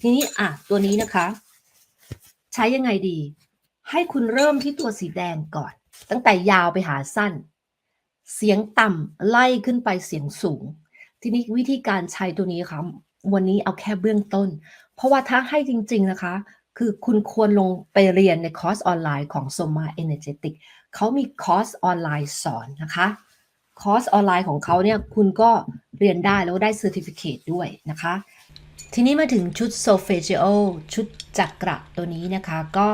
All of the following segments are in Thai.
ทีนี้อะตัวนี้นะคะ ใช้ยังไงดี ให้คุณเริ่มที่ตัวสีแดงก่อน ตั้งแต่ยาวไปหาสั้น เสียงต่ำไล่ขึ้นไปเสียงสูง ทีนี้วิธีการใช้ตัวนี้ค่ะวันนี้เอาแค่เบื้องต้น เพราะว่าถ้าให้จริง ๆ นะคะ คือคุณควรลงไปเรียนในคอร์สออนไลน์ของ Soma Energetic เขามีคอร์สออนไลน์สอนนะคะคอร์สออนไลน์ของเขาเนี่ยคุณก็เรียนได้แล้วได้ Certificate ด้วยนะคะ ทีนี้มาถึงชุดโซเฟียโอชุดจักระตัวนี้นะคะก็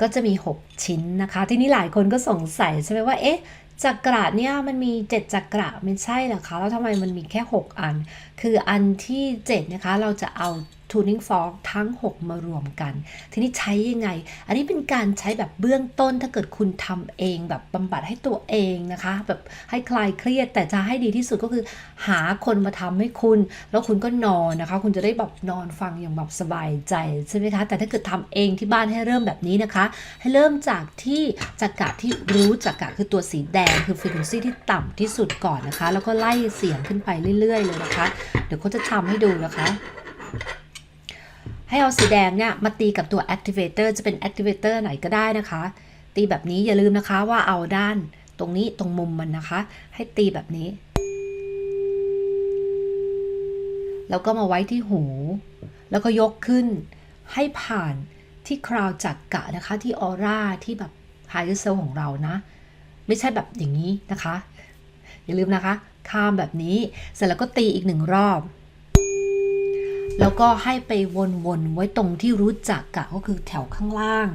ก็จะมี 6 ชิ้นนะคะ ทีนี้หลายคนก็สงสัยใช่ไหมว่าเอ๊ะจักระเนี่ยมันมี 7 จักระไม่ใช่เหรอคะ แล้วทำไมมันมีแค่ 6 อัน คืออันที่ 7 นะคะ เราจะเอา tuning fork ทั้ง 6 มารวมกัน ทีนี้ใช้ยังไง อันนี้เป็นการใช้แบบเบื้องต้นถ้าเกิดคุณทำเองแบบบำบัดให้ตัวเองนะคะ แบบให้คลายเครียด แต่จะให้ดีที่สุดก็คือหาคนมาทำให้คุณ แล้วคุณก็นอนนะคะ คุณจะได้แบบนอนฟังอย่างแบบสบายใจใช่ไหมคะ แต่ถ้าเกิดทำเองที่บ้านให้เริ่มแบบนี้นะคะ ให้เริ่มจากที่จักระที่รู้จักระคือตัวสีแดงคือ frequency ที่ต่ำที่สุดก่อนนะคะ แล้วก็ไล่เสียงขึ้นไปเรื่อย ๆ เลยนะคะ เดี๋ยวเขาจะทำให้ดูนะคะ ให้เอาสีแดงเนี่ยมาตีกับตัว activator จะเป็น activator ไหนก็ได้นะคะ ตีแบบนี้อย่าลืมนะคะว่าเอาด้านตรงนี้ตรงมุมมันนะคะ ให้ตีแบบนี้ แล้วก็มาไว้ที่หู แล้วก็ยกขึ้น ให้ผ่านที่คราวจักกะนะคะ ที่ออร่าที่แบบไฮเซลของเรานะ ไม่ใช่แบบอย่างนี้นะคะ อย่าลืมนะคะ ข้ามแบบนี้ เสร็จแล้วก็ตีอีกหนึ่งรอบ แล้วก็ให้ไปวนๆไว้ตรงที่รู้จักกะก็คือแถวข้างล่าง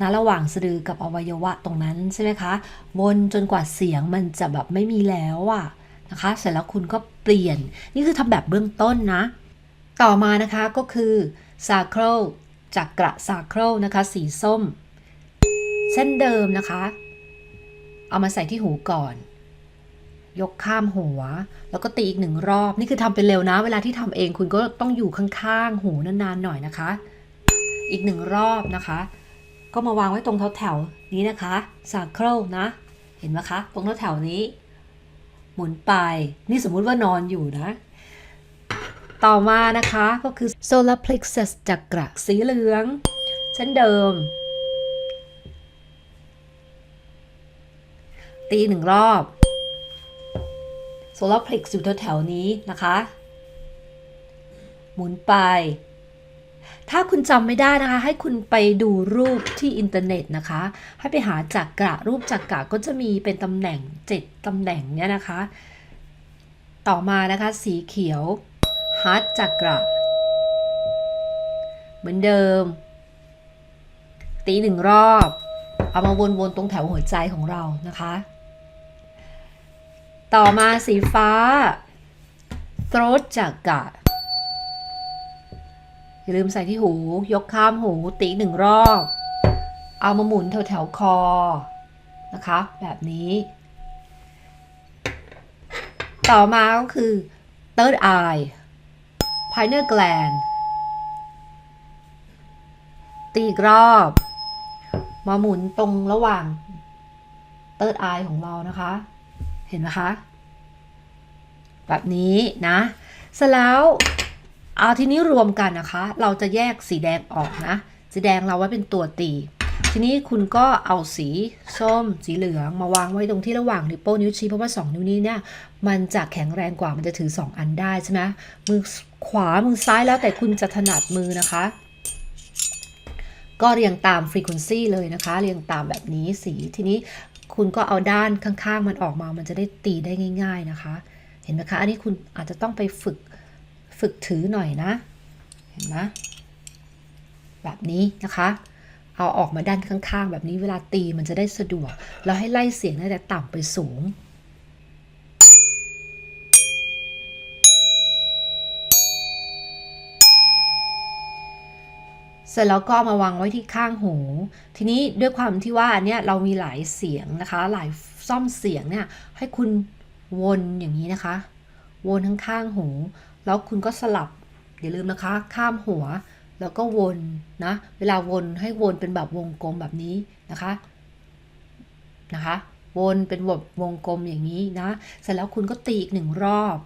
นะระหว่างสะดือกับอวัยวะตรงนั้นใช่ไหมคะ วนจนกว่าเสียงมันจะแบบไม่มีแล้วอะนะคะ เสร็จแล้วคุณก็เปลี่ยน นี่คือทำแบบเบื้องต้นนะ ต่อมานะคะก็คือ sacral จักกระ sacral นะคะ สีส้มเช่นเดิมนะคะ เอามาใส่ที่หูก่อน ยกข้ามหัว แล้วก็ตีอีกหนึ่งรอบ นี่คือทำเป็นเร็วนะ เวลาที่ทำเองคุณก็ต้องอยู่ข้างๆ หูนานๆหน่อยนะคะ อีกหนึ่งรอบนะคะ ก็มาวางไว้ตรงแถวๆนี้นะคะ sacral นะ เห็นไหมคะ ตรงแถวๆนี้ หมุนไป นี่สมมุติว่านอนอยู่นะ ต่อมานะคะก็คือ solar plexus จักระสีเหลืองเช่นเดิม ตีหนึ่งรอบ solar plex อยู่แถวๆนี้นะคะ หมุนไป ถ้าคุณจำไม่ได้นะคะ ให้คุณไปดูรูปที่อินเทอร์เน็ตนะคะ ให้ไปหาจักระรูปจักระก็จะมีเป็นตำแหน่ง 7ตำแหน่งเนี่ยนะคะ ต่อมานะคะสีเขียวฮาร์ดจักระเหมือนเดิม ตีหนึ่งรอบ เอามาวนๆตรงแถวหัวใจของเรานะคะ ต่อมาสีฟ้า throat จักระอย่าลืมใส่ที่หู ยกข้ามหูตีหนึ่งรอบ เอามาหมุนแถวแถวคอ นะคะ แบบนี้ ต่อมาก็คือ third eye pineal gland ตีอีกรอบ มาหมุนตรงระหว่าง third eye ของเรานะคะ เห็นไหมคะ แบบนี้นะเสร็จแล้วเอาทีนี้รวมกันนะคะ เราจะแยกสีแดงออกนะ สีแดงเราไว้เป็นตัวตี ทีนี้คุณก็เอาสีส้มสีเหลืองมาวางไว้ตรงที่ระหว่างนิ้วโป้นิ้วชี้เพราะว่า 2 นิ้วนี้เนี่ยมันจะแข็งแรงกว่ามันจะถือ 2 อันได้ใช่ไหมมือขวามือซ้ายแล้วแต่คุณจะถนัดมือนะคะ ก็เรียงตามฟรีควนซีเลยนะคะ เรียงตามแบบนี้สีทีนี้ คุณก็เอาด้านข้างๆ มันออกมา มันจะได้ตีได้ง่าย ๆนะคะ เห็นไหมคะ อันนี้คุณอาจจะต้องไปฝึกฝึกถือหน่อยนะ เห็นไหมแบบนี้นะคะ เอาออกมาด้านข้างๆ แบบนี้เวลาตีมันจะได้สะดวก แล้วให้ไล่เสียงตั้งแต่ต่ำไปสูง ร็จแล้วก็มาวางไว้ที่ข้างหู ทีนี้ด้วยความที่ว่าเนี้ยเรามีหลายเสียงนะคะ หลายซ่อมเสียงเนี่ยให้คุณวนอย่างนี้นะคะ วนทั้งข้างหู แล้วคุณก็สลับอย่าลืมนะคะ ข้ามหัว แล้วก็วนนะ เวลาวนให้วนเป็นแบบวงกลมแบบนี้นะคะนะคะ วนเป็นแบบวงกลมอย่างนี้นะ เสร็จแล้วคุณก็ตีอีกหนึ่งรอบ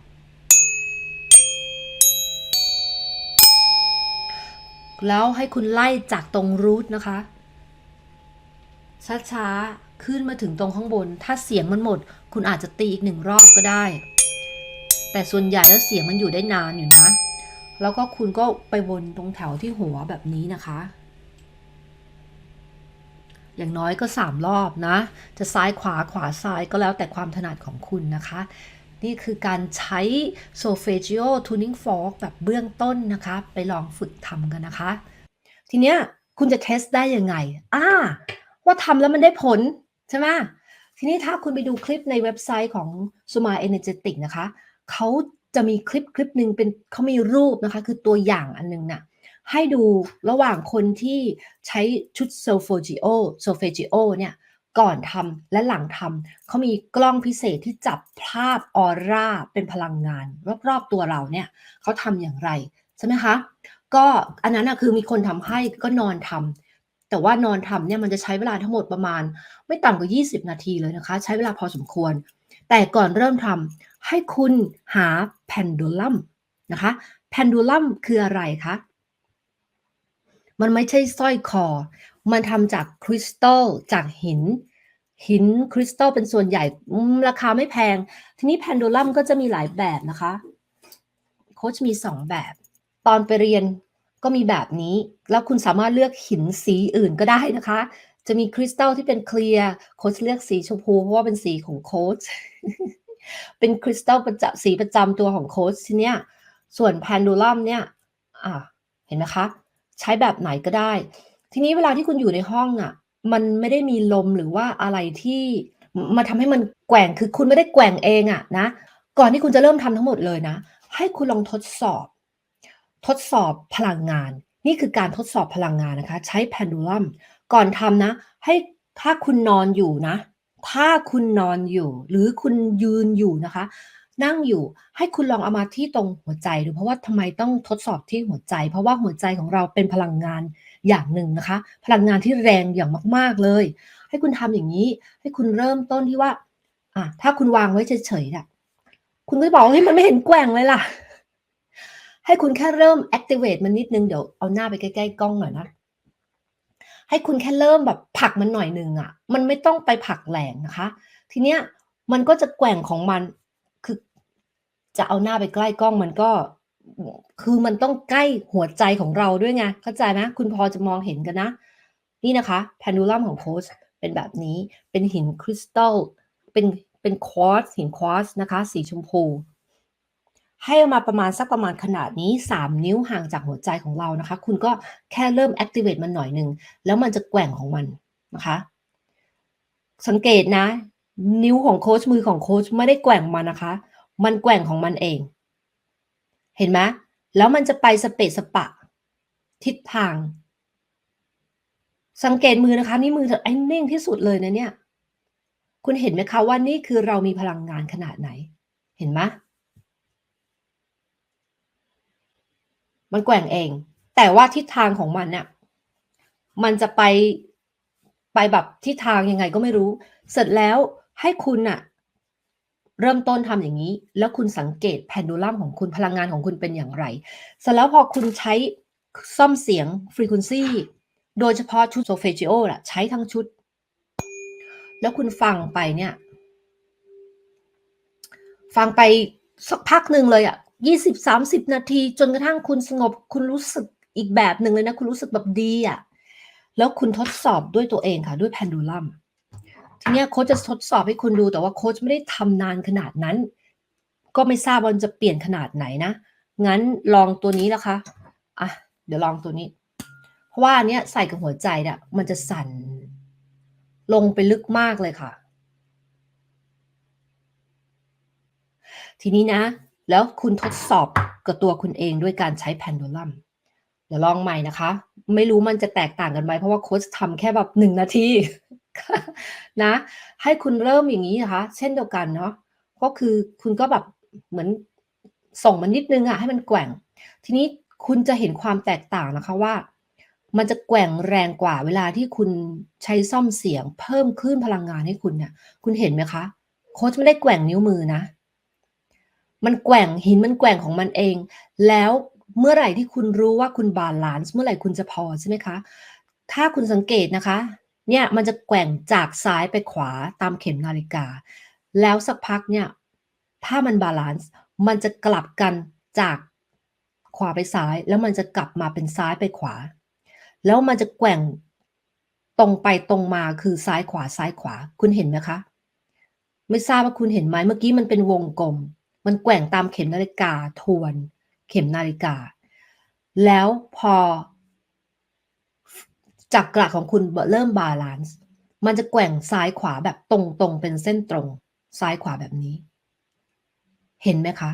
แล้วให้คุณไล่จากตรงรูทนะคะ ช้าๆ ขึ้นมาถึงตรงข้างบน ถ้าเสียงมันหมด คุณอาจจะตีอีกหนึ่งรอบก็ได้ แต่ส่วนใหญ่แล้วเสียงมันอยู่ได้นานอยู่นะ แล้วก็คุณก็ไปวนตรงแถวที่หัวแบบนี้นะคะ อย่างน้อยก็3รอบนะ จะซ้ายขวาขวาซ้ายก็แล้วแต่ความถนัดของคุณนะคะ นี่คือการใช้ solfeggio tuning fork แบบเบื้องต้นนะคะ ไปลองฝึกทำกันนะคะ ทีเนี้ยคุณจะเทสได้ยังไงอ่าว่าทำแล้วมันได้ผล ใช่ไหมทีนี้ถ้าคุณไปดูคลิปในเว็บไซต์ของ Suma Energetic นะคะ เขาจะมีคลิปคลิปหนึ่งเป็นเขามีรูปนะคะ คือตัวอย่างอันนึงน่ะให้ดูระหว่างคนที่ใช้ชุด solfeggio solfeggio เนี่ย ก่อนทำและหลังทำเขามีกล้องพิเศษที่จับภาพออร่าเป็นพลังงาน รอบๆตัวเราเนี่ยเขาทำอย่างไรใช่ไหมคะก็อันนั้นนะคือมีคนทำให้ก็นอนทำแต่ว่านอนทำเนี่ยมันจะใช้เวลาทั้งหมดประมาณ ไม่ต่ำกว่า 20 นาทีเลยนะคะ ใช้เวลาพอสมควร แต่ก่อนเริ่มทำให้คุณหา pendulum นะคะ pendulum คืออะไรคะมันไม่ใช่สร้อยคอ มันทำจากคริสตัลจากหิน หินคริสตัลเป็นส่วนใหญ่ราคาไม่แพง ทีนี้ pendulum ก็จะมีหลายแบบนะคะโค้ชมี2แบบ ตอนไปเรียนก็มีแบบนี้ แล้วคุณสามารถเลือกหินสีอื่นก็ได้นะคะ จะมีคริสตัลที่เป็นเคลียร์โค้ชเลือกสีชมพูเพราะว่าเป็นสีของโค้ชเป็นคริสตัลประจำสีประจำตัวของโค้ชทีเนี้ยส่วน pendulum เนี่ยอะเห็นนะคะ ใช้แบบไหนก็ได้ ทีนี้เวลาที่คุณอยู่ในห้องอะมันไม่ได้มีลมหรือว่าอะไรที่มาทำให้มันแกว่งคือคุณไม่ได้แกว่งเองอะนะ ก่อนที่คุณจะเริ่มทำทั้งหมดเลยนะ ให้คุณลองทดสอบ ทดสอบพลังงาน นี่คือการทดสอบพลังงานนะคะ ใช้ pendulum ก่อนทำนะ ให้ถ้าคุณนอนอยู่นะ ถ้าคุณนอนอยู่ หรือคุณยืนอยู่นะคะ นั่งอยู่ให้คุณลองเอามาที่ตรงหัวใจดูเพราะว่าทำไมต้องทดสอบที่หัวใจ เพราะว่าหัวใจของเราเป็นพลังงาน อย่างหนึ่งนะคะ พลังงานที่แรงอย่างมาก ๆเลย ให้คุณทำอย่างนี้ ให้คุณเริ่มต้นที่ว่าอะถ้าคุณวางไว้เฉยๆน่ะคุณก็บอกเฮ้ยมันไม่เห็นแกว่งเลยล่ะ ให้คุณแค่เริ่ม activate มันนิดนึงเดี๋ยวเอาหน้าไปใกล้ๆกล้องหน่อยนะให้คุณแค่เริ่มแบบผลักมันหน่อยหนึ่งอะ มันไม่ต้องไปผลักแรงนะคะ ทีเนี้ยมันก็จะแกว่งของมันคือจะเอาหน้าไปใกล้กล้องมันก็ คือมันต้องใกล้หัวใจของเราด้วยไงเข้าใจไหมคุณพอจะมองเห็นกันนะ นี่นะคะ pendulum ของโค้ชเป็นแบบนี้เป็นหินคริสตัลเป็นเป็นควอตซ์หินควอตซ์นะคะ สีชมพู ให้เอามาประมาณสักประมาณขนาดนี้ 3 นิ้วห่างจากหัวใจของเรานะคะ คุณก็แค่เริ่ม activate มันหน่อยหนึ่ง แล้วมันจะแกว่งของมันนะคะ สังเกตนะ นิ้วของโค้ชมือของโค้ชไม่ได้แกว่งมันนะคะ มันแกว่งของมันเอง เห็นไหมแล้วมันจะไปสเปะสปะ ทิศทาง สังเกตมือนะคะ นี่มือเธอไอ้นิ่งที่สุดเลยนะเนี่ย คุณเห็นไหมคะว่านี่คือเรามีพลังงานขนาดไหน เห็นไหมมันแกว่งเอง แต่ว่าทิศทางของมันเนี่ยมันจะไปไปแบบทิศทางยังไงก็ไม่รู้ เสร็จแล้วให้คุณน่ะ เริ่มต้นทำอย่างนี้ แล้วคุณสังเกตแพนดูลัมของคุณพลังงานของคุณเป็นอย่างไร เสร็จแล้วพอคุณใช้ซ่อมเสียงฟรีค u นซีโดยเฉพาะชุดโซเฟจิโอล่ะ ใช้ทั้งชุด แล้วคุณฟังไปเนี่ย ฟังไปสักพักหนึ่งเลยอะยี่สิบสามสิบนาที จนกระทั่งคุณสงบ คุณรู้สึกอีกแบบหนึ่งเลยนะ คุณรู้สึกแบบดีอะ แล้วคุณทดสอบด้วยตัวเองค่ะ ด้วยแพนดูลัม ทีเนี้ยโค้ชจะทดสอบให้คุณดูแต่ว่าโค้ชไม่ได้ทำนานขนาดนั้น ก็ไม่ทราบว่าจะเปลี่ยนขนาดไหนนะ งั้นลองตัวนี้นะคะอะเดี๋ยวลองตัวนี้ เพราะว่าเนี้ยใส่กับหัวใจเนี่ยมันจะสั่นลงไปลึกมากเลยค่ะ ทีนี้นะ แล้วคุณทดสอบกับตัวคุณเองด้วยการใช้แพนดูลัมเดี๋ยวลองใหม่นะคะ ไม่รู้มันจะแตกต่างกันไหมเพราะว่าโค้ชทำแค่แบบหนึ่งนาที นะ ให้คุณเริ่มอย่างนี้นะคะ เช่นเดียวกันเนาะก็คือคุณก็แบบเหมือนส่งมันนิดนึงอะให้มันแกว่ง ทีนี้คุณจะเห็นความแตกต่างนะคะว่า มันจะแกว่งแรงกว่าเวลาที่คุณใช้ซ่อมเสียง เพิ่มคลื่นพลังงานให้คุณเนี่ยคุณเห็นไหมคะโค้ชไม่ได้แกว่งนิ้วมือนะ มันแกว่งหินมันแกว่งของมันเอง แล้วเมื่อไหร่ที่คุณรู้ว่าคุณบาลานซ์เมื่อไหร่คุณจะพอใช่ไหมคะ ถ้าคุณสังเกตนะคะ เนี่ยมันจะแกว่งจากซ้ายไปขวาตามเข็มนาฬิกา แล้วสักพักเนี่ยถ้ามันบาลานซ์มันจะกลับกันจากขวาไปซ้าย แล้วมันจะกลับมาเป็นซ้ายไปขวา แล้วมันจะแกว่งตรงไปตรงมาคือซ้ายขวาซ้ายขวา คุณเห็นไหมคะ ไม่ทราบว่าคุณเห็นไหมเมื่อกี้มันเป็นวงกลม มันแกว่งตามเข็มนาฬิกาทวน เข็มนาฬิกา แล้วพอ จักระของคุณเริ่มบาลานซ์มันจะแกว่งซ้ายขวาแบบตรงๆเป็นเส้นตรง ซ้ายขวาแบบนี้ เห็นไหมคะ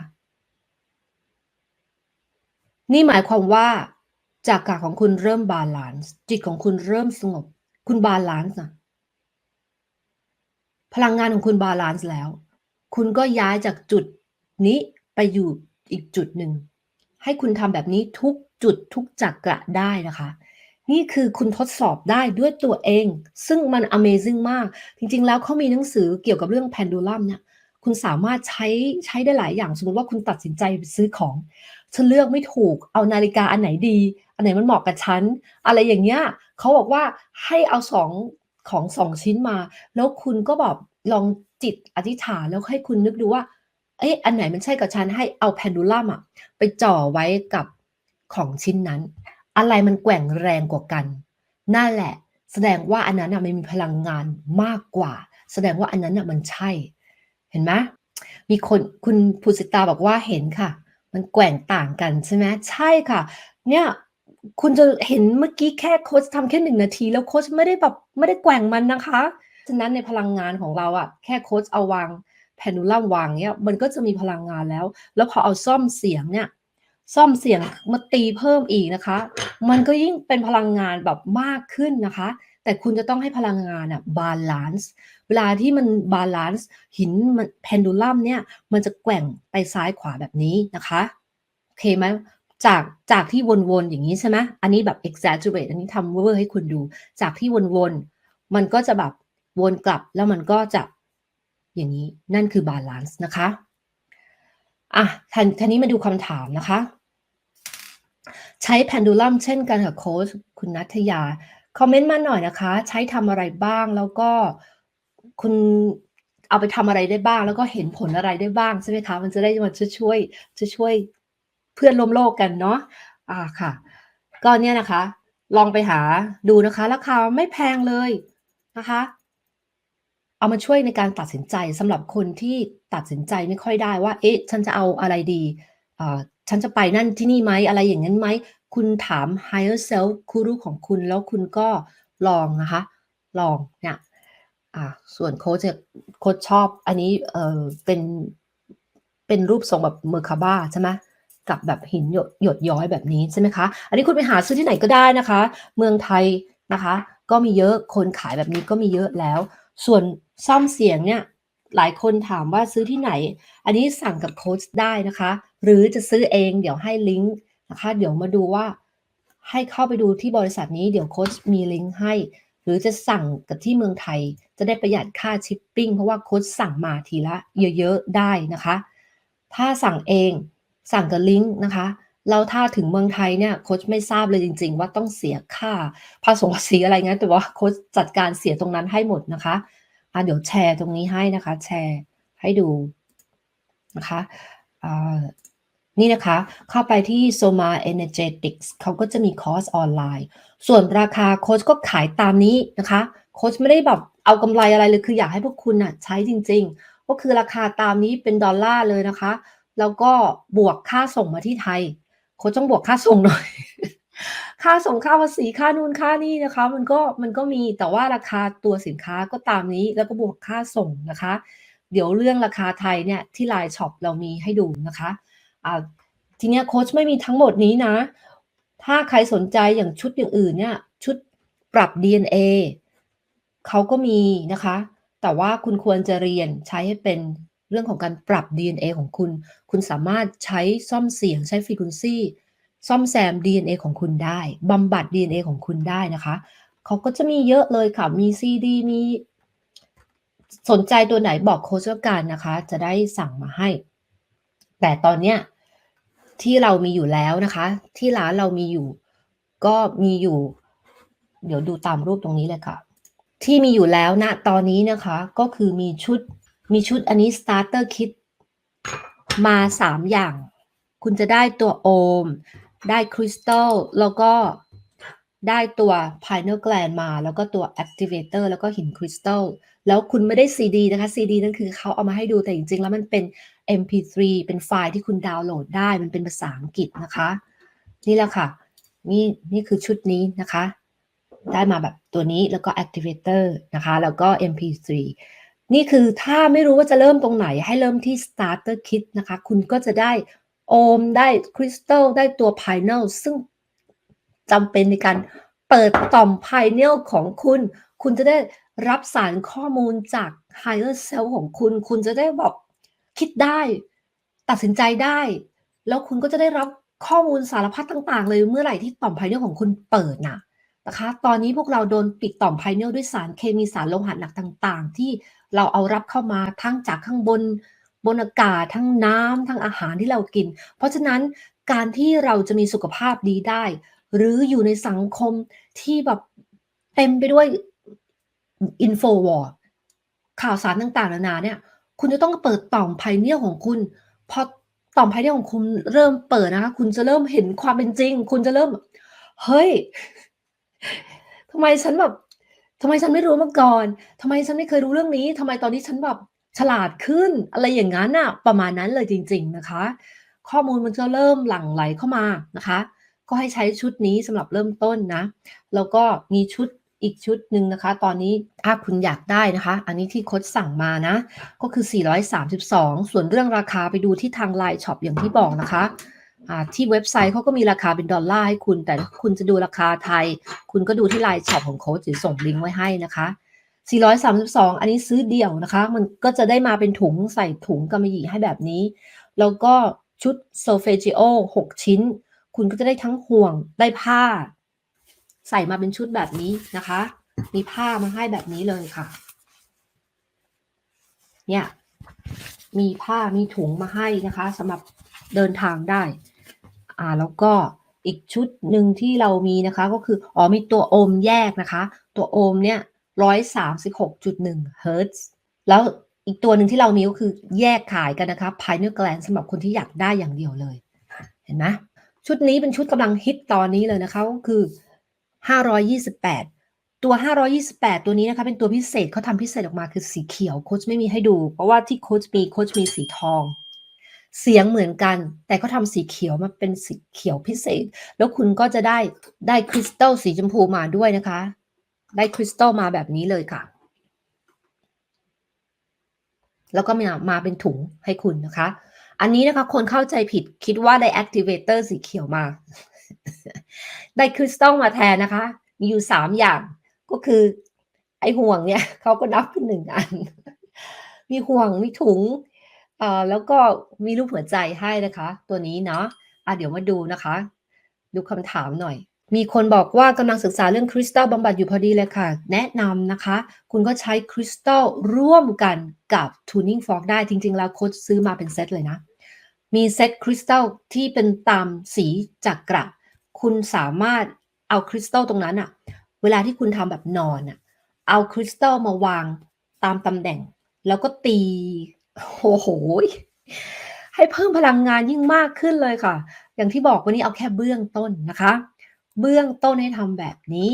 นี่หมายความว่าจักระของคุณเริ่มบาลานซ์จิตของคุณเริ่มสงบ คุณบาลานซ์นะพลังงานของคุณบาลานซ์แล้ว คุณก็ย้ายจากจุดนี้ไปอยู่อีกจุดหนึ่ง ให้คุณทำแบบนี้ทุกจุดทุกจักระได้นะคะ นี่คือคุณทดสอบได้ด้วยตัวเอง ซึ่งมัน Amazing มาก จริง ๆ แล้วเขามีหนังสือเกี่ยวกับเรื่อง pendulum เนี่ยคุณสามารถใช้ใช้ได้หลายอย่าง สมมติว่าคุณตัดสินใจซื้อของ ฉันเลือกไม่ถูกเอานาฬิกาอันไหนดี อันไหนมันเหมาะกับฉัน อะไรอย่างเงี้ยเขาบอกว่าให้เอาสองของสองชิ้นมา แล้วคุณก็แบบลองจิตอธิษฐานแล้วให้คุณนึกดูว่าเอ๊ะอันไหนมันใช่กับฉันให้เอาแพนดูลัมอะไปจ่อไว้กับของชิ้นนั้น อะไรมันแกว่งแรงกว่ากัน นั่นแหละ แสดงว่าอันนั้นมันมีพลังงานมากกว่า แสดงว่าอันนั้นมันใช่ เห็นไหมมีคนคุณภูสิตาบอกว่าเห็นค่ะ มันแกว่งต่างกันใช่ไหมใช่ค่ะ เนี่ยคุณจะเห็นเมื่อกี้แค่โค้ชทำแค่หนึ่งนาที แล้วโค้ชไม่ได้แบบไม่ได้แกว่งมันนะคะฉะนั้นในพลังงานของเราอะแค่โค้ชเอาวางแพนดูลัมวางเนี่ยมันก็จะมีพลังงานแล้ว แล้วพอเอาซ่อมเสียงเนี่ย ซ่อมเสียงมาตีเพิ่มอีกนะคะ มันก็ยิ่งเป็นพลังงานแบบมากขึ้นนะคะ แต่คุณจะต้องให้พลังงานอะบาลานซ์เวลาที่มันบาลานซ์หินมันแพนดูลัมเนี่ยมันจะแกว่งไปซ้ายขวาแบบนี้นะคะโอเคไหมจากจากที่วนๆอย่างนี้ใช่ไหมอันนี้แบบ exaggerate อันนี้ทำเวอร์ให้คุณดู จากที่วนๆมันก็จะแบบวนกลับแล้วมันก็จะอย่างนี้นั่นคือบาลานซ์นะคะอะทันทีนี้มาดูคำถามนะคะ ใช้แพนดูลัมเช่นกันค่ะโค้ชคุณนัทยา คอมเมนต์มาหน่อยนะคะ ใช้ทำอะไรบ้างแล้วก็คุณเอาไปทำอะไรได้บ้าง แล้วก็เห็นผลอะไรได้บ้างใช่ไหมคะ มันจะได้มาช่วยช่วยช่วยเพื่อนร่วมโลกกันเนาะอ่าค่ะ ก็เนี่ยนะคะ ลองไปหาดูนะคะ ราคาไม่แพงเลยนะคะ เอามาช่วยในการตัดสินใจสำหรับคนที่ตัดสินใจไม่ค่อยได้ว่า เอ๊ะ ฉันจะเอาอะไรดีอ่า ฉันจะไปนั่นที่นี่ไหมอะไรอย่างนั้นไหม คุณถาม higher self คูรู้ของคุณแล้วคุณก็ลองนะคะ ลองเนี่ยอ่าส่วนโค้ชโค้ชชอบอันนี้เออเป็นเป็นรูปทรงแบบเมอร์คาบ้าใช่ไหมกับแบบหินหยดหยดย้อยแบบนี้ใช่ไหมคะ อันนี้คุณไปหาซื้อที่ไหนก็ได้นะคะ เมืองไทยนะคะ ก็มีเยอะคนขายแบบนี้ก็มีเยอะแล้ว ส่วนซ่อมเสียงเนี่ยหลายคนถามว่าซื้อที่ไหน อันนี้สั่งกับโค้ชได้นะคะ หรือจะซื้อเองเดี๋ยวให้ลิงก์นะคะเดี๋ยวมาดูว่าให้เข้าไปดูที่บริษัทนี้เดี๋ยวโค้ชมีลิงก์ให้ หรือจะสั่งกับที่เมืองไทย จะได้ประหยัดค่าชิปปิ้งเพราะว่าโค้ชสั่งมาทีละเยอะๆได้นะคะ ถ้าสั่งเองสั่งกับลิงก์นะคะแล้วถ้าถึงเมืองไทยเนี่ยโค้ชไม่ทราบเลยจริง ๆ ว่าต้องเสียค่าภาษีภาษีอะไรเงี้ยแต่ว่าโค้ชจัดการเสียตรงนั้นให้หมดนะคะอะเดี๋ยวแชร์ตรงนี้ให้นะคะ แชร์ให้ดูนะคะอ่า นี่นะคะ เข้าไปที่ Soma Energetics เขาก็จะมีคอร์สออนไลน์ ส่วนราคาโค้ชก็ขายตามนี้นะคะ โค้ชไม่ได้แบบเอากำไรอะไรเลย คืออยากให้พวกคุณอะใช้จริง ๆ ก็คือราคาตามนี้เป็นดอลลาร์เลยนะคะ แล้วก็บวกค่าส่งมาที่ไทย โค้ชต้องบวกค่าส่งหน่อย ค่าส่งค่าภาษีค่านู่นค่านี่นะคะ มันก็มันก็มีแต่ว่าราคาตัวสินค้าก็ตามนี้แล้วก็บวกค่าส่งนะคะ เดี๋ยวเรื่องราคาไทยเนี่ยที่ไลน์ช็อปเรามีให้ดูนะคะ ทีเนี้ยโค้ชไม่มีทั้งหมดนี้นะ ถ้าใครสนใจอย่างชุดอย่างอื่นเนี่ย ชุดปรับ DNA เขาก็มีนะคะ แต่ว่าคุณควรจะเรียนใช้ให้เป็นเรื่องของการปรับ DNA ของคุณ คุณสามารถใช้ซ่อมเสียงใช้ฟรีควนซีซ่อมแซม DNA ของคุณได้บำบัด DNA ของคุณได้นะคะเขาก็จะมีเยอะเลยค่ะ มี CD มี สนใจตัวไหนบอกโค้ชกันนะคะ จะได้สั่งมาให้ แต่ตอนเนี้ย ที่เรามีอยู่แล้วนะคะ ที่ร้านเรามีอยู่ ก็มีอยู่ เดี๋ยวดูตามรูปตรงนี้เลยค่ะ ที่มีอยู่แล้วณตอนนี้นะคะก็คือมีชุดมีชุดอันนี้ starter kit มา 3 อย่าง คุณจะได้ตัวโอม ได้คริสตัลแล้วก็ได้ตัว pineal gland มา แล้วก็ตัว activator แล้วก็หินคริสตัลแล้วคุณไม่ได้ CD นะคะ CD นั่นคือเขาเอามาให้ดูแต่จริง ๆ แล้วมันเป็น MP3 เป็นไฟล์ที่คุณดาวน์โหลดได้มันเป็นภาษาอังกฤษนะคะ นี่แหละค่ะ นี่นี่คือชุดนี้นะคะ ได้มาแบบตัวนี้แล้วก็ activator นะคะ แล้วก็ MP3 นี่คือถ้าไม่รู้ว่าจะเริ่มตรงไหนให้เริ่มที่ starter kit นะคะ คุณก็จะได้โอมได้คริสตัลได้ตัว pineal ซึ่งจำเป็นในการเปิดต่อม pineal ของคุณ คุณจะได้รับสารข้อมูลจาก higher self ของคุณ คุณจะได้บอก คิดได้ ตัดสินใจได้ แล้วคุณก็จะได้รับข้อมูลสารพัดต่าง ๆ เลยเมื่อไหร่ที่ต่อม pineal ของคุณเปิดน่ะนะคะ ตอนนี้พวกเราโดนปิดต่อม pineal ด้วยสารเคมีสารโลหะหนักต่าง ๆ ที่เราเอารับเข้ามาทั้งจากข้างบนบนอากาศทั้งน้ำทั้งอาหารที่เรากิน เพราะฉะนั้นการที่เราจะมีสุขภาพดีได้ หรืออยู่ในสังคมที่แบบเต็มไปด้วยอินโฟวอร์ข่าวสารต่างๆนานาเนี่ย คุณจะต้องเปิดต่อมไพเนียลของคุณ พอต่อมไพเนียลของคุณเริ่มเปิดนะคะ คุณจะเริ่มเห็นความเป็นจริง คุณจะเริ่ม เฮ้ยทำไมฉันแบบทำไมฉันไม่รู้มาก่อนทำไมฉันไม่เคยรู้เรื่องนี้ทำไมตอนนี้ฉันแบบฉลาดขึ้น อะไรอย่างนั้นน่ะประมาณนั้นเลยจริง ๆนะคะ ข้อมูลมันจะเริ่มหลั่งไหลเข้ามานะคะ ก็ให้ใช้ชุดนี้สำหรับเริ่มต้นนะ แล้วก็มีชุด อีกชุดหนึ่งนะคะ ตอนนี้ถ้าคุณอยากได้นะคะ อันนี้ที่โค้ชสั่งมานะ ก็คือ 432 ส่วนเรื่องราคาไปดูที่ทางไลน์ช็อปอย่างที่บอกนะคะที่เว็บไซต์เขาก็มีราคาเป็นดอลลาร์ให้คุณ แต่คุณจะดูราคาไทย คุณก็ดูที่ไลน์ช็อปของโค้ชจะส่งลิงก์ไว้ให้นะคะ 432 อันนี้ซื้อเดี่ยวนะคะ มันก็จะได้มาเป็นถุงใส่ถุงกำมะหยี่ให้แบบนี้ แล้วก็ชุดโซเฟจิโอ6ชิ้น คุณก็จะได้ทั้งห่วงได้ผ้า ใส่มาเป็นชุดแบบนี้นะคะ มีผ้ามาให้แบบนี้เลยค่ะ เนี่ย มีผ้ามีถุงมาให้นะคะสำหรับเดินทางได้ อ่าแล้วก็อีกชุดหนึ่งที่เรามีนะคะ ก็คืออ๋อมีตัวโอมแยกนะคะ ตัวโอมเนี่ยร้อยสามสิบหกจุดหนึ่งเฮิร์ตซ์แล้วอีกตัวหนึ่งที่เรามีก็คือแยกขายกันนะคะ pineal gland สำหรับคนที่อยากได้อย่างเดียวเลย เห็นไหมชุดนี้เป็นชุดกำลังฮิตตอนนี้เลยนะคะก็คือ 528 ตัว 528 ตัวนี้นะคะเป็นตัวพิเศษเขาทำพิเศษออกมาคือสีเขียวโค้ชไม่มีให้ดู เพราะว่าที่โค้ชมีโค้ชมีสีทอง เสียงเหมือนกัน แต่เขาทำสีเขียวมาเป็นสีเขียวพิเศษ แล้วคุณก็จะได้ได้คริสตัลสีชมพูมาด้วยนะคะ ได้คริสตัลมาแบบนี้เลยค่ะแล้วก็มามาเป็นถุงให้คุณนะคะ อันนี้นะคะคนเข้าใจผิดคิดว่าได้ activator สีเขียวมา ได้คริสตัลมาแทนนะคะ มีอยู่สามอย่างก็คือ ไอห่วงเนี่ยเขาก็นับเป็นหนึ่งอัน มีห่วงมีถุงเอ่อแล้วก็มีรูปหัวใจให้นะคะ ตัวนี้เนาะอะเดี๋ยวมาดูนะคะ ดูคำถามหน่อย มีคนบอกว่ากำลังศึกษาเรื่องคริสตัลบำบัดอยู่พอดีเลยค่ะ แนะนำนะคะ คุณก็ใช้คริสตัลร่วมกันกับ tuning fork ได้จริง ๆ แล้วโค้ชซื้อมาเป็นเซตเลยนะ มีเซตคริสตัลที่เป็นตามสีจักระ คุณสามารถเอาคริสตัลตรงนั้นอะเวลาที่คุณทำแบบนอนอะเอาคริสตัลมาวางตามตำแหน่ง แล้วก็ตีโอ้โหให้เพิ่มพลังงานยิ่งมากขึ้นเลยค่ะ อย่างที่บอกวันนี้เอาแค่เบื้องต้นนะคะ เบื้องต้นให้ทำแบบนี้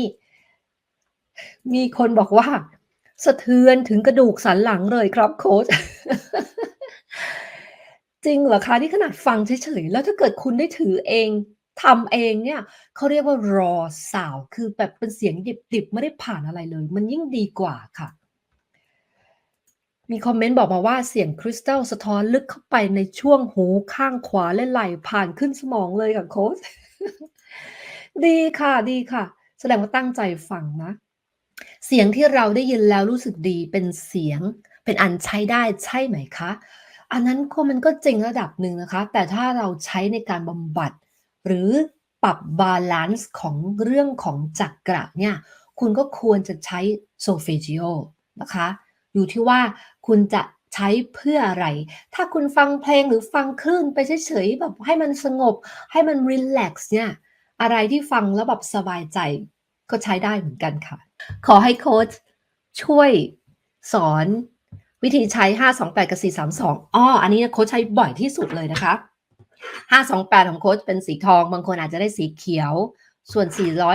มีคนบอกว่า สะเทือนถึงกระดูกสันหลังเลยครับโค้ชจริงเหรอคะที่ขนาดฟังเฉยๆแล้วถ้าเกิดคุณได้ถือเอง ทำเองเนี่ยเขาเรียกว่า raw sound คือแบบเป็นเสียงดิบๆ ไม่ได้ผ่านอะไรเลย มันยิ่งดีกว่าค่ะ มีคอมเมนต์บอกมาว่าเสียงคริสตัลสะท้อนลึกเข้าไปในช่วงหูข้างขวาและไหล่ผ่านขึ้นสมองเลยค่ะโค้ชดีค่ะดีค่ะ แสดงว่าตั้งใจฟังนะ เสียงที่เราได้ยินแล้วรู้สึกดีเป็นเสียงเป็นอันใช้ได้ใช่ไหมคะ อันนั้นก็มันก็จริงระดับหนึ่งนะคะ แต่ถ้าเราใช้ในการบำบัด หรือปรับบาลานซ์ของเรื่องของจักระเนี่ยคุณก็ควรจะใช้โซเฟจิโอนะคะ อยู่ที่ว่าคุณจะใช้เพื่ออะไร ถ้าคุณฟังเพลงหรือฟังคลื่นไปเฉยๆแบบให้มันสงบ ให้มันรีแลกซ์เนี่ยอะไรที่ฟังแล้วแบบสบายใจก็ใช้ได้เหมือนกันค่ะ ขอให้โค้ชช่วยสอนวิธีใช้ 528 กับ 432 อ้อ อันนี้โค้ชใช้บ่อยที่สุดเลยนะคะ 528 ของโค้ชเป็นสีทอง บางคนอาจจะได้สีเขียว ส่วน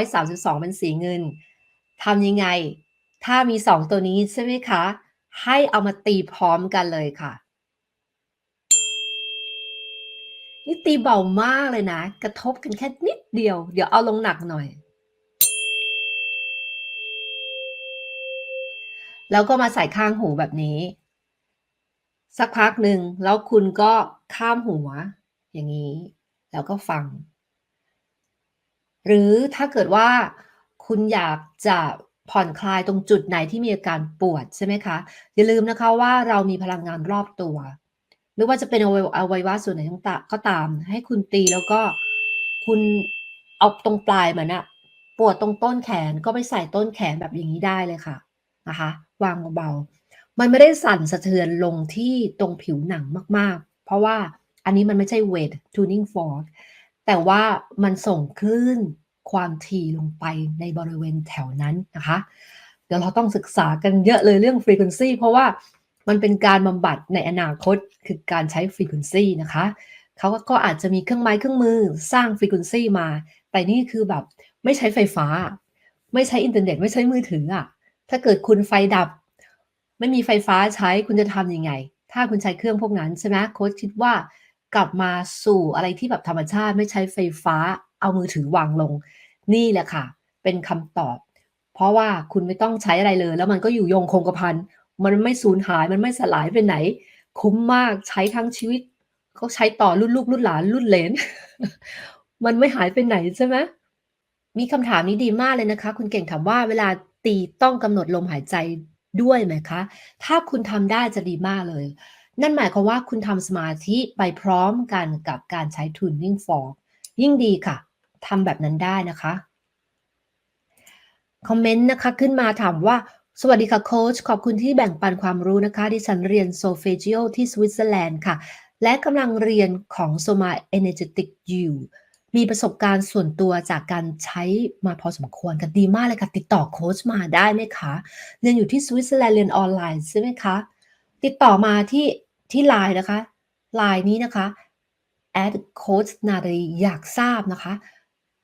432 เป็นสีเงินทำยังไง ถ้ามี 2 ตัวนี้ใช่ไหมคะ ให้เอามาตีพร้อมกันเลยค่ะ นี่ตีเบามากเลยนะ กระทบกันแค่นิดเดียว เดี๋ยวเอาลงหนักหน่อย แล้วก็มาใส่ข้างหูแบบนี้ สักพักหนึ่งแล้วคุณก็ข้ามหัว อย่างนี้ แล้วก็ฟัง หรือถ้าเกิดว่าคุณอยากจะผ่อนคลายตรงจุดไหนที่มีอาการปวดใช่ไหมคะ อย่าลืมนะคะว่าเรามีพลังงานรอบตัวไม่ว่าจะเป็นอวัยวะอวยวะส่วนไหนทั้งตาก็ตาม ให้คุณตีแล้วก็คุณเอาตรงปลายมันอะปวดตรงต้นแขนก็ไปใส่ต้นแขนแบบอย่างนี้ได้เลยค่ะนะคะวางเบาๆมันไม่ได้สั่นสะเทือนลงที่ตรงผิวหนังมากๆ เพราะว่า อันนี้มันไม่ใช่ weight tuning fork แต่ว่ามันส่งคลื่นความถี่ลงไปในบริเวณแถวนั้นนะคะ เดี๋ยวเราต้องศึกษากันเยอะเลยเรื่อง frequency เพราะว่ามันเป็นการบำบัดในอนาคตคือการใช้ frequency นะคะเขาก็อาจจะมีเครื่องไม้เครื่องมือสร้าง frequency มา แต่นี่คือแบบไม่ใช้ไฟฟ้า ไม่ใช้อินเทอร์เน็ต ไม่ใช้มือถืออะถ้าเกิดคุณไฟดับ ไม่มีไฟฟ้าใช้คุณจะทำยังไง ถ้าคุณใช้เครื่องพวกนั้นใช่ไหมโค้ชคิดว่า กลับมาสู่อะไรที่แบบธรรมชาติไม่ใช้ไฟฟ้า เอามือถือวางลง นี่แหละค่ะ เป็นคำตอบ เพราะว่าคุณไม่ต้องใช้อะไรเลย แล้วมันก็อยู่ยงคงกระพันมันไม่สูญหายมันไม่สลายไปไหน คุ้มมากใช้ทั้งชีวิตเขาใช้ต่อรุ่นลูกรุ่นหลานรุ่นเลนมันไม่หายไปไหนใช่ไหมมีคำถามนี้ดีมากเลยนะคะ คุณเก่งถามว่าเวลาตีต้องกำหนดลมหายใจด้วยไหมคะ ถ้าคุณทำได้จะดีมากเลย นั่นหมายความว่าคุณทำสมาธิไปพร้อมกันกับการใช้ tuning fork ยิ่งดีค่ะทำแบบนั้นได้นะคะคอมเมนต์นะคะขึ้นมาถามว่า สวัสดีค่ะโค้ชขอบคุณที่แบ่งปันความรู้นะคะ ดิฉันเรียนโซเฟจิโอที่สวิตเซอร์แลนด์ค่ะ และกำลังเรียนของ Soma Energetic You มีประสบการณ์ส่วนตัวจากการใช้มาพอสมควรกันดีมากเลยค่ะ ติดต่อโค้ชมาได้ไหมคะ เรียนอยู่ที่สวิตเซอร์แลนด์เรียนออนไลน์ใช่ไหมคะ ติดต่อมาที่ ที่ไลน์นะคะไลน์นี้นะคะ add coach นารีอยากทราบนะคะ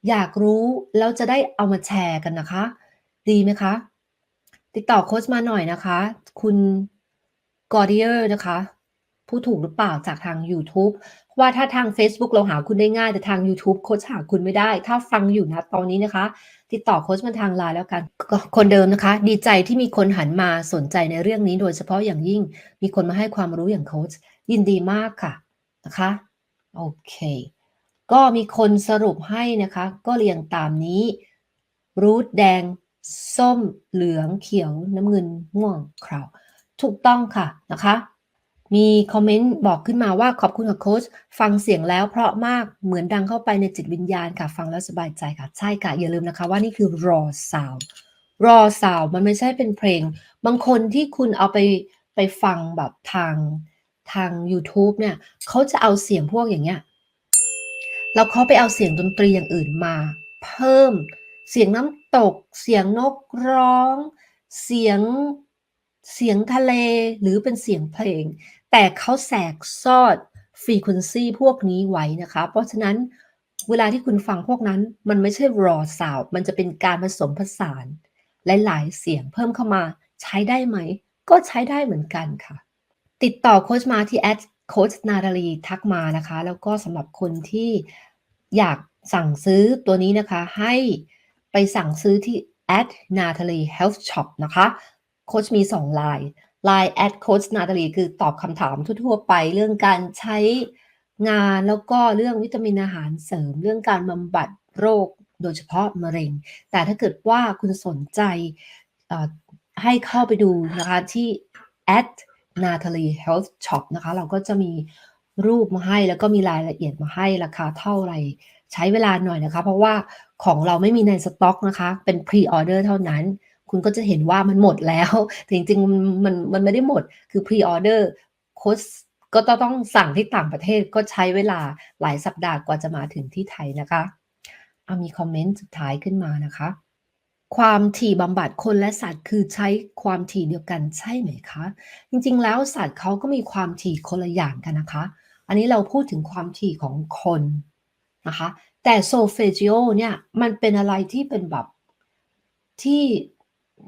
อยากรู้แล้วจะได้เอามาแชร์กันนะคะ ดีไหมคะ ติดต่อโค้ชมาหน่อยนะคะ คุณกอร์เดียร์นะคะ ผู้ถูกหรือเปล่าจากทาง YouTube ว่าถ้าทาง Facebook เราหาคุณได้ง่าย แต่ทาง YouTube โค้ชหาคุณไม่ได้ ถ้าฟังอยู่นะตอนนี้นะคะ ติดต่อโค้ชมาทางไลน์แล้วกัน คนเดิมนะคะ ดีใจที่มีคนหันมาสนใจในเรื่องนี้ โดยเฉพาะอย่างยิ่งมีคนมาให้ความรู้อย่างโค้ชยินดีมากค่ะนะคะโอเค ก็มีคนสรุปให้นะคะ ก็เรียงตามนี้ รูทแดง ส้มเหลืองเขียวน้ำเงินม่วงคราวถูกต้องค่ะนะคะ มีคอมเมนต์บอกขึ้นมาว่าขอบคุณค่ะโค้ชฟังเสียงแล้วเพราะมากเหมือนดังเข้าไปในจิตวิญญาณค่ะ ฟังแล้วสบายใจค่ะ ใช่ค่ะ อย่าลืมนะคะว่านี่คือ raw sound raw sound มันไม่ใช่เป็นเพลง บางคนที่คุณเอาไปไปฟังแบบทางทาง YouTube เนี่ยเขาจะเอาเสียงพวกอย่างเงี้ยแล้วเขาไปเอาเสียงดนตรีอย่างอื่นมา เพิ่มเสียงน้ำตก เสียงนกร้อง เสียง เสียงทะเลหรือเป็นเสียงเพลง แต่เขาแสกซอดฟรีค u นซีพวกนี้ไว้นะคะ เพราะฉะนั้นเวลาที่คุณฟังพวกนั้นมันไม่ใช่ raw sound มันจะเป็นการผสมผสาน หลาย ๆ เสียงเพิ่มเข้ามาใช้ได้ไหม ก็ใช้ได้เหมือนกันค่ะ ติดต่อโค้ชมาที่แอดโค้ชนาดาลีทักมานะคะ แล้วก็สำหรับคนที่อยากสั่งซื้อตัวนี้นะคะ ให้ไปสั่งซื้อที่ at Natalie Health Shop นะคะ โค้ชมี2 l i น์ Line at Coach Natalie คือตอบคำถามทั่วๆไปเรื่องการใช้งานแล้วก็เรื่องวิตามินอาหารเสริม เรื่องการบำบัดโรคโดยเฉพาะมะเร็ง แต่ถ้าเกิดว่าคุณสนใจให้เข้าไปดูนะคะที่ at Natalie Health Shop นะคะ เราก็จะมีรูปมาให้แล้วก็มีรายละเอียดมาให้ราคาเท่าไหร่ใช้เวลาหน่อยนะคะ เพราะว่าของเราไม่มีในสต็อกนะคะ เป็นพรีออเดอร์เท่านั้น คุณก็จะเห็นว่ามันหมดแล้วแต่จริงๆมันมันไม่ได้หมดคือพรีออเดอร์โค้ชก็ต้องสั่งที่ต่างประเทศก็ใช้เวลาหลายสัปดาห์กว่าจะมาถึงที่ไทยนะคะเอามีคอมเมนต์สุดท้ายขึ้นมานะคะ ความถี่บำบัดคนและสัตว์คือใช้ความถี่เดียวกันใช่ไหมคะ จริงๆ แล้วสัตว์เขาก็มีความถี่คนละอย่างกันนะคะ อันนี้เราพูดถึงความถี่ของคนนะคะ แต่โซเฟจิโอเนี่ยมันเป็นอะไรที่เป็นแบบที่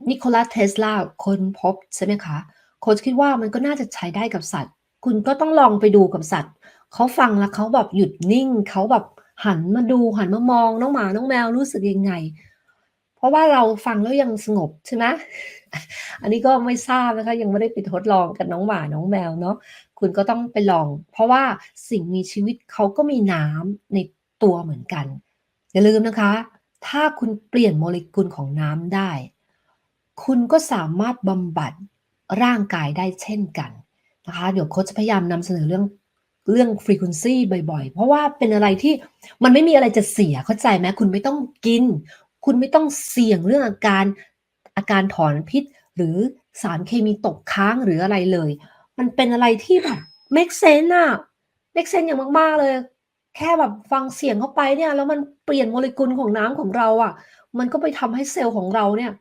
นิโคลัสเทสลาคนพบใช่ไหมคะโค้ชคิดว่ามันก็น่าจะใช้ได้กับสัตว์ คุณก็ต้องลองไปดูกับสัตว์ เขาฟังแล้วเขาแบบหยุดนิ่ง เขาแบบหันมาดูหันมามองน้องหมาน้องแมวรู้สึกยังไง เพราะว่าเราฟังแล้วยังสงบใช่ไหมอันนี้ก็ไม่ทราบนะคะยังไม่ได้ไปทดลองกับน้องหมาน้องแมวเนาะคุณก็ต้องไปลอง เพราะว่าสิ่งมีชีวิตเขาก็มีน้ำในตัวเหมือนกัน อย่าลืมนะคะ ถ้าคุณเปลี่ยนโมเลกุลของน้ำได้ คุณก็สามารถบำบัดร่างกายได้เช่นกันนะคะ เดี๋ยวโค้ชจะพยายามนำเสนอเรื่องเรื่องฟรีค u นซีบ่อยๆ เพราะว่าเป็นอะไรที่มันไม่มีอะไรจะเสียเข้าใจไหมคุณไม่ต้องกิน คุณไม่ต้องเสี่ยงเรื่องอาการอาการถอนพิษ หรือสารเคมีตกค้างหรืออะไรเลย มันเป็นอะไรที่แบบ make sense อะ make sense อย่างมากๆเลย แค่แบบฟังเสียงเข้าไปเนี่ย แล้วมันเปลี่ยนโมเลกุลของน้ำของเราอะ่ะมันก็ไปทำให้เซลล์ของเราเนี่ย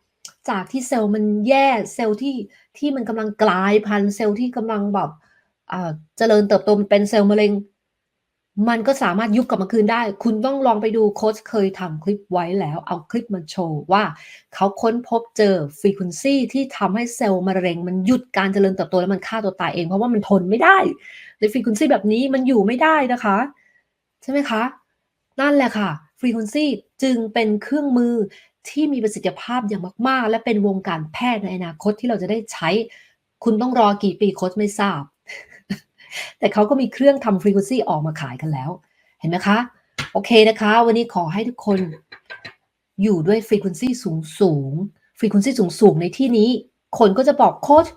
จากที่เซลล์มันแย่เซลล์ที่ที่มันกำลังกลายพันธุ์เซลล์ที่กำลังแบบเจริญเติบโตเป็นเซลล์มะเร็ง มันก็สามารถยุบกลับมาคืนได้ คุณต้องลองไปดูโค้ชเคยทำคลิปไว้แล้ว เอาคลิปมาโชว์ว่าเขาค้นพบเจอฟรีค u นซีที่ทำให้เซลล์มะเร็ง มันหยุดการเจริญเติบโตแล้วมันฆ่าตัวตายเองเพราะว่ามันทนไม่ได้ในฟรีค u นซีแบบนี้มันอยู่ไม่ได้นะคะ ใช่ไหมคะ นั่นแหละค่ะฟรีค u นซีจึงเป็นเครื่องมือ ที่มีประสิทธิภาพอย่างมาก ๆ และเป็นวงการแพทย์ในอนาคตที่เราจะได้ใช้ คุณต้องรอกี่ปีโค้ชไม่ทราบ แต่เขาก็มีเครื่องทำฟรีค u นซีออกมาขายกันแล้ว เห็นไหมคะ โอเคนะคะ วันนี้ขอให้ทุกคนอยู่ด้วยฟรีค u นซีสูงสูงฟรีค u นซีสูงสูงในที่นี้ คนก็จะบอกโค้ช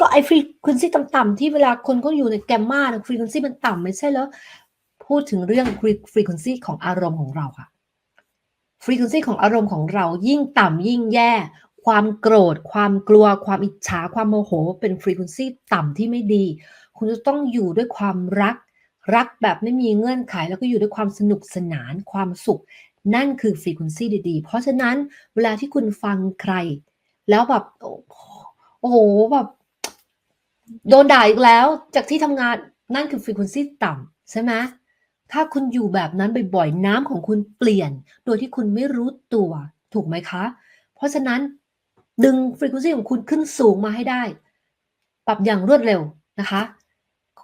ก็ไอฟรีค u นซีต่ำๆที่เวลาคนก็อยู่ในแกมมาฟรีค u นซีมันต่ำไม่ใช่แล้ว พูดถึงเรื่องฟรีค u นซีของอารมณ์ของเราค่ะ ฟรีค u นซีของอารมณ์ของเรายิ่งต่ำยิ่งแย่ ความโกรธ ความกลัว ความอิจฉา ความโมโห เป็นฟรีค u นซีต่ำที่ไม่ดี คุณจะต้องอยู่ด้วยความรัก รักแบบไม่มีเงื่อนไข แล้วก็อยู่ด้วยความสนุกสนาน ความสุข นั่นคือฟรีค u นซีดีๆ เพราะฉะนั้นเวลาที่คุณฟังใคร แล้วแบบโอ้โหแบบโดนด่าอีกแล้วจากที่ทำงานนั่นคือฟรีค u นซีต่ำใช่ไหม ถ้าคุณอยู่แบบนั้นบ่อยๆ น้ำของคุณเปลี่ยน โดยที่คุณไม่รู้ตัวถูกไหมคะ เพราะฉะนั้นดึงฟรีค u นซีของคุณขึ้นสูงมาให้ได้ ปรับอย่างรวดเร็วนะคะ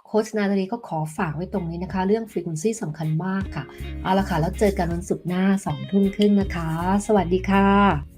โค้ชนาตาลีก็ขอฝากไว้ตรงนี้นะคะ เรื่องฟรีค u นซีสำคัญมากค่ะ เอาละค่ะ แล้วเจอกันวันศุกร์หน้าสองทุ่มครึ่งนะคะ สวัสดีค่ะ